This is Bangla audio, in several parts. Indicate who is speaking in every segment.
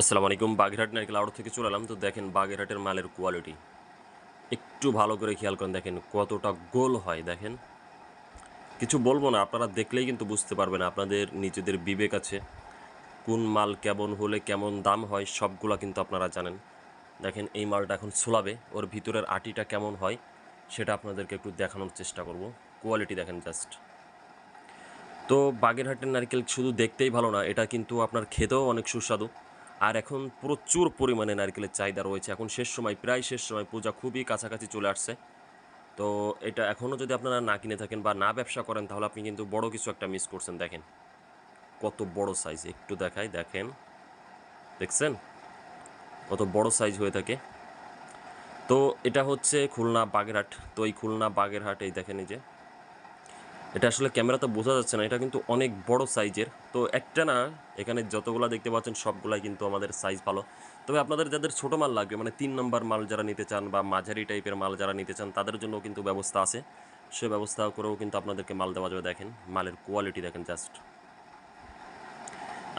Speaker 1: আসসালামু আলাইকুম, বাগেরহাট নারকেল আউট থেকে চলে এলাম। তো দেখেন, বাগেরহাটের মালের কোয়ালিটি একটু ভালো করে খেয়াল করেন, দেখেন কতটা গোল হয়, দেখেন। কিছু বলব না, আপনারা দেখলেই কিন্তু বুঝতে পারবেন, আপনাদের নিজেদের বিবেক আছে। কোন মাল কেমন হলে কেমন দাম হয়, সবগুলা কিন্তু আপনারা জানেন। দেখেন, এই মালটা এখন ছোলাবে, ওর ভিতরের আটিটা কেমন হয়, সেটা আপনাদেরকে একটু দেখানোর চেষ্টা করব। কোয়ালিটি দেখেন জাস্ট তো বাগেরহাটের নারকেল শুধু দেখতেই ভালো না, এটা কিন্তু আপনার খেতেও অনেক সুস্বাদু। আর এখন প্রচুর পরিমাণে নারকেলের চাহিদা রয়েছে। এখন শেষ সময়, প্রায় শেষ সময়, পূজা খুবই কাছাকাছি চলে আসছে। তো এটা এখনও যদি আপনারা না কিনে থাকেন বা না ব্যবসা করেন, তাহলে আপনি কিন্তু বড় কিছু একটা মিস করছেন। দেখেন, কত বড় সাইজ একটু দেখাই, দেখেন। দেখছেন? কত বড় সাইজ হয়ে থাকে। তো এটা হচ্ছে খুলনা বাগেরহাট। তো এই খুলনা বাগেরহাট এই দেখেন এই যে এটা আসলে ক্যামেরাতে বোঝা যাচ্ছে না, এটা কিন্তু অনেক বড় সাইজের। তো একটা না, এখানে যতগুলা দেখতে পাচ্ছেন সবগুলাই কিন্তু আমাদের সাইজ ভালো। তবে আপনাদের যাদের ছোট মাল লাগবে মানে তিন নম্বর মাল যারা নিতে চান বা মাঝারি টাইপের মাল যারা নিতে চান, তাদের জন্য কিন্তু ব্যবস্থা আছে। সে ব্যবস্থা করেও কিন্তু আপনাদেরকে মাল দেওয়া যাবে, দেখেন, মালের কোয়ালিটি দেখেন জাস্ট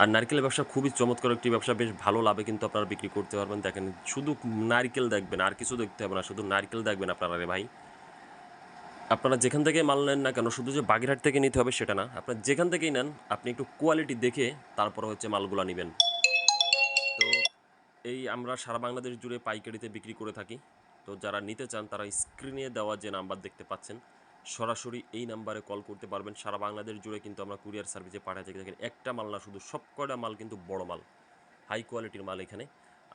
Speaker 1: আর নারকেলের ব্যবসা খুবই চমৎকার, একটি ব্যবসা, বেশ ভালো লাভে কিন্তু আপনারা বিক্রি করতে পারবেন। দেখেন, শুধু নারকেল দেখবেন, আর কিছু দেখতে হবে না, শুধু নারকেল দেখবেন আপনারা রে ভাই। আপনারা যেখান থেকে মাল নেন না কেন, শুধু যে বাগেরহাট থেকে নিতে হবে সেটা না, আপনার যেখান থেকেই নেন, আপনি একটু কোয়ালিটি দেখে তারপর হচ্ছে মালগুলো নেবেন। তো এই আমরা সারা বাংলাদেশ জুড়ে পাইকারিতে বিক্রি করে থাকি। তো যারা নিতে চান, তারা স্ক্রিনে দেওয়া যে নাম্বার দেখতে পাচ্ছেন, সরাসরি এই নাম্বারে কল করতে পারবেন। সারা বাংলাদেশ জুড়ে কিন্তু আমরা কুরিয়ার সার্ভিসে পাঠাই থাকি। দেখেন, একটা মাল না, শুধু সব কয়টা মাল কিন্তু বড় মাল। হাই কোয়ালিটির মাল এখানে।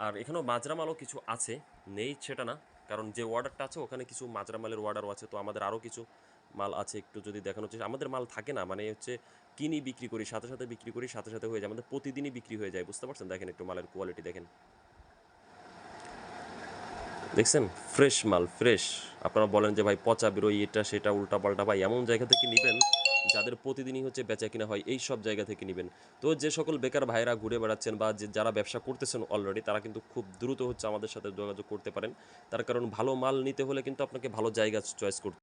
Speaker 1: আর এখানেও বাজরা মালও কিছু আছে, নেই সেটা না। কারণ যে অর্ডারটা আছে, ওখানে কিছু মাজরা মালের অর্ডারও আছে, তো আমাদের আরও কিছু মাল আছে একটু যদি দেখানো হচ্ছে আমাদের মাল থাকে না মানে হচ্ছে কিনি বিক্রি করি, সাথে সাথে বিক্রি করি, সাথে সাথে হয়ে যায়, আমাদের প্রতিদিনই বিক্রি হয়ে যায়, বুঝতে পারছেন? দেখেন একটু মালের কোয়ালিটি দেখেন। দেখছেন? ফ্রেশ মাল, ফ্রেশ। আপনারা বলেন যে, ভাই, পচা বেরোই এটা, সেটা, উল্টা পাল্টা। ভাই, এমন জায়গা থেকে নেবেন যাদের প্রতিদিনই হচ্ছে বেচা কিনা হয়, এই সব জায়গা থেকে নেবেন। তো যে সকল বেকার ভাইরা ঘুরে বেড়াচ্ছেন বা যে, যারা ব্যবসা করতেছেন অলরেডি তারা কিন্তু খুব দ্রুত হচ্ছে আমাদের সাথে যোগাযোগ করতে পারেন। তার কারণ ভালো মাল নিতে হলে কিন্তু আপনাকে ভালো জায়গা চয়েস করতে